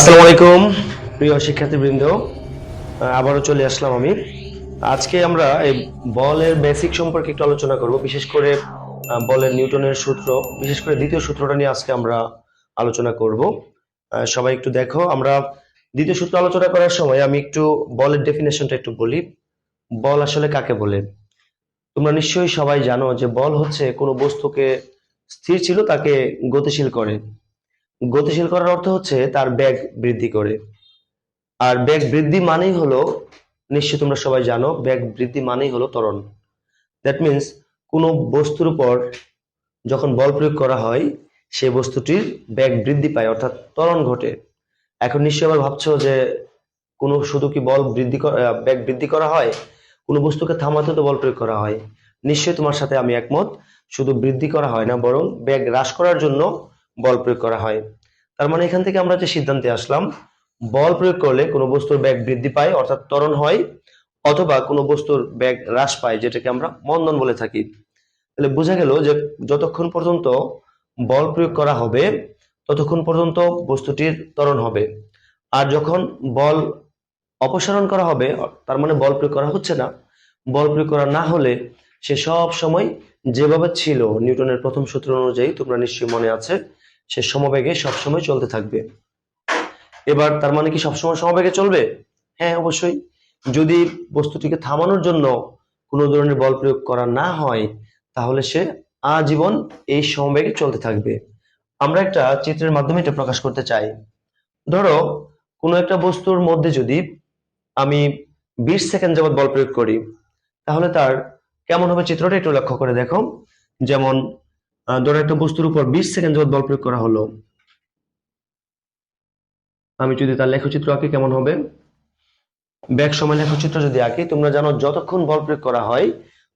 আসসালামু আলাইকুম। প্রিয় শিক্ষার্থীবৃন্দ আবারও চলে আসলাম আমি। আজকে আমরা এই বলের বেসিক সম্পর্কে একটু আলোচনা করব, বিশেষ করে বলের নিউটনের সূত্র, বিশেষ করে দ্বিতীয় সূত্রটা নিয়ে আজকে আমরা আলোচনা করব। সবাই একটু দেখো, আমরা দ্বিতীয় সূত্র আলোচনা করার সময় আমি একটু বলের ডেফিনেশনটা একটু বলি। বল আসলে কাকে বলে? তোমরা নিশ্চয়ই সবাই জানো যে বল হচ্ছে কোনো বস্তুকে স্থির ছিল, তাকে গতিশীল করে। গতিশীল করার অর্থ হচ্ছে তার বেগ বৃদ্ধি করে। আর বেগ বৃদ্ধি মানেই হলো, নিশ্চয়ই তোমরা সবাই জানো, বেগ বৃদ্ধি মানেই হলো ত্বরণ। দ্যাট মিন্স কোনো বস্তুর উপর যখন বল প্রয়োগ করা হয় সেই বস্তুটির বেগ বৃদ্ধি পায়, অর্থাৎ ত্বরণ ঘটে। এখন নিশ্চয়ই আবার ভাবছ যে কোনো শুধু কি বল বৃদ্ধি বেগ বৃদ্ধি করা হয়? কোনো বস্তুকে থামাতে তো বল প্রয়োগ করা হয়। নিশ্চয়ই তোমার সাথে আমি একমত, শুধু বৃদ্ধি করা হয় না, বরং বেগ হ্রাস করার জন্য বল প্রয়োগ করা হয়। তার মানে এখান থেকে আমরা যে সিদ্ধান্তে আসলাম, বল প্রয়োগ করলে কোনো বস্তুর বেগ বৃদ্ধি পায়, অর্থাৎ ত্বরণ হয়, অথবা কোনো বস্তুর বেগ হ্রাস পায়, যেটাকে আমরা মন্দন বলে থাকি। তাহলে বোঝা গেল যে যতক্ষণ পর্যন্ত বল প্রয়োগ করা হবে, ততক্ষণ পর্যন্ত বস্তুটির ত্বরণ হবে। আর যখন বল অপসারণ করা হবে, তার মানে বল প্রয়োগ করা হচ্ছে না, বল প্রয়োগ করা না হলে সে সব সময় যেভাবে ছিল, নিউটনের প্রথম সূত্র অনুযায়ী, তোমরা নিশ্চয়ই মনে আছে সে সমবেগে সবসময় চলতে থাকবে। এবার তার মানে কি সবসময় সমবেগে চলবে? হ্যাঁ অবশ্যই। যদি বস্তুটিকে থামানোর জন্য কোনো ধরনের বল প্রয়োগ করা না হয়, তাহলে সে আজীবন এই সমবেগে চলতে থাকবে। আমরা একটা চিত্রের মাধ্যমে এটা প্রকাশ করতে চাই। ধরো, কোনো একটা বস্তুর মধ্যে যদি আমি বিশ সেকেন্ড যাবত বল প্রয়োগ করি, তাহলে তার কেমন হবে চিত্রটা একটু লক্ষ্য করে দেখো। যেমন ধরো একটা বস্তুর উপর বিশ সেকেন্ড যাবত বল প্রয়োগ করা হলো। আমি যদি তার লেখচিত্র আঁকি, কেমন হবে? ব্যাক সময় লেখচিত্র যদি আঁকি, তোমরা জানো যতক্ষণ বল প্রয়োগ করা হয়,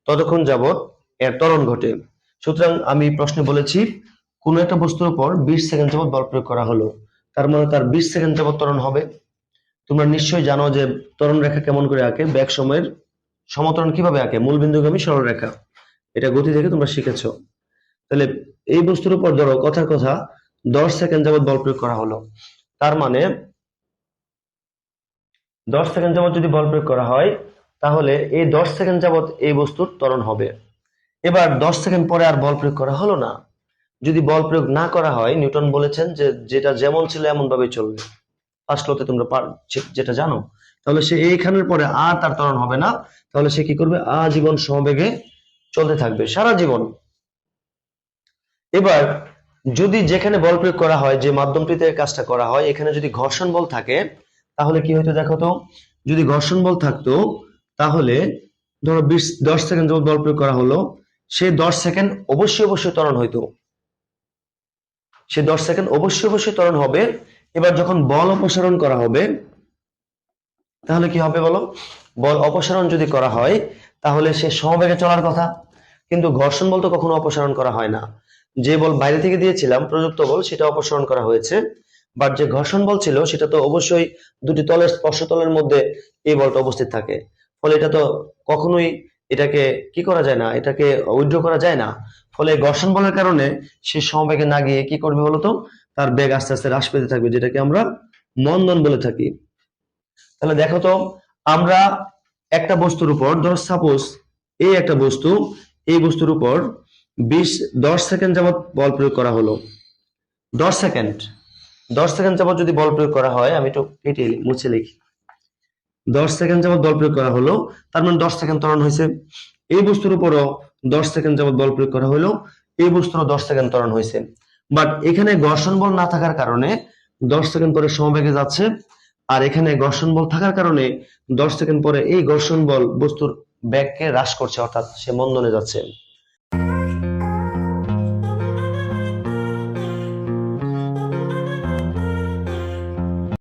ততক্ষণ যাবত এর ত্বরণ ঘটে। সুতরাং আমি প্রশ্নে বলেছি, কোনো একটা বস্তুর উপর বিশ সেকেন্ড যাবত বল প্রয়োগ করা হলো, তার মানে তার বিশ সেকেন্ড যাবত ত্বরণ হবে। তোমরা নিশ্চয়ই জানো যে ত্বরণ রেখা কেমন করে আঁকে, ব্যাক সময়ের সমতরণ কীভাবে আঁকে মূল বিন্দুগামী সরল রেখা এটা গতি থেকে তোমরা শিখেছো। তাহলে এই বস্তুর উপর ধরো কথার কথা দশ সেকেন্ড যাবত বল প্রয়োগ করা হলো। তার মানে দশ সেকেন্ড যাবত যদি বল প্রয়োগ করা হয়, তাহলে এই দশ সেকেন্ড যাবত এই বস্তুর ত্বরণ হবে। এবার দশ সেকেন্ড পরে আর বল প্রয়োগ করা হলো না। যদি বল প্রয়োগ না করা হয়, নিউটন বলেছেন যে যেটা যেমন ছিল এমন ভাবে চলবে ফার্স্ট লোতে তোমরা যেটা জানো। তাহলে সে এইখানের পরে আর তার ত্বরণ হবে না। তাহলে সে কি করবে? আজীবন সমবেগে চলতে থাকবে। সারা জীবন। এবার, যদি যেখানে বল প্রয়োগ করা হয়, যে মাধ্যমটিতে কাজটা করা হয়, এখানে যদি ঘর্ষণ বল থাকে, তাহলে কি হইতো দেখো তো? যদি ঘর্ষণ বল থাকতো, তাহলে ধরো বিশ, দশ সেকেন্ড যখন বল প্রয়োগ করা হলো, সে দশ সেকেন্ড অবশ্যই অবশ্যই ত্বরণ হইতো। সে দশ সেকেন্ড অবশ্যই অবশ্যই ত্বরণ হবে। এবার যখন বল অপসারণ করা হবে, তাহলে কি হবে বলো? বল অপসারণ যদি করা হয়, তাহলে সে সমবেগে চলার কথা। কিন্তু ঘর্ষণ বল তো কখনো অপসারণ করা হয় না। যে বল বাইরে থেকে দিয়েছিলাম, প্রযুক্ত বল, সেটা অপসারণ করা হয়েছে। বাট যে ঘর্ষণ বল ছিল, সেটা তো অবশ্যই দুটি তলের স্পর্শতলের মধ্যে এই বলটা অবস্থিত থাকে। ফলে এটা তো কখনোই এটাকে কি করা যায় না, এটাকে উইথড্র করা যায় না। ফলে ঘর্ষণ বলের কারণে সে সমবেগে না গিয়ে কি করবে বলতো? তার বেগ আস্তে আস্তে হ্রাস পেতে থাকবে, যেটাকে আমরা মন্দন বলে থাকি। তাহলে দেখো তো, আমরা একটা বস্তুর উপর, ধর সাপোজ এই একটা বস্তু, এই বস্তুর উপর বিশ, দশ সেকেন্ড যাবত বল প্রয়োগ করা হলো। দশ সেকেন্ড। দশ সেকেন্ড যাবত যদি বল প্রয়োগ করা হয়, আমি একটু কেটে মুছে লিখি। দশ সেকেন্ড যাবত বল প্রয়োগ করা হলো, তার মানে দশ সেকেন্ড ত্বরণ হয়েছে। এই বস্তুর উপরও দশ সেকেন্ড যাবত বল প্রয়োগ করা হলো, এই বস্তুরও দশ সেকেন্ড ত্বরণ হয়েছে। বাট এখানে ঘর্ষণ বল না থাকার কারণে দশ সেকেন্ড পরে সমবেগে যাচ্ছে, আর এখানে ঘর্ষণ বল থাকার কারণে দশ সেকেন্ড পরে এই ঘর্ষণ বল বস্তুর ব্যাগকে হ্রাস করছে, অর্থাৎ সে মন্দনে যাচ্ছে।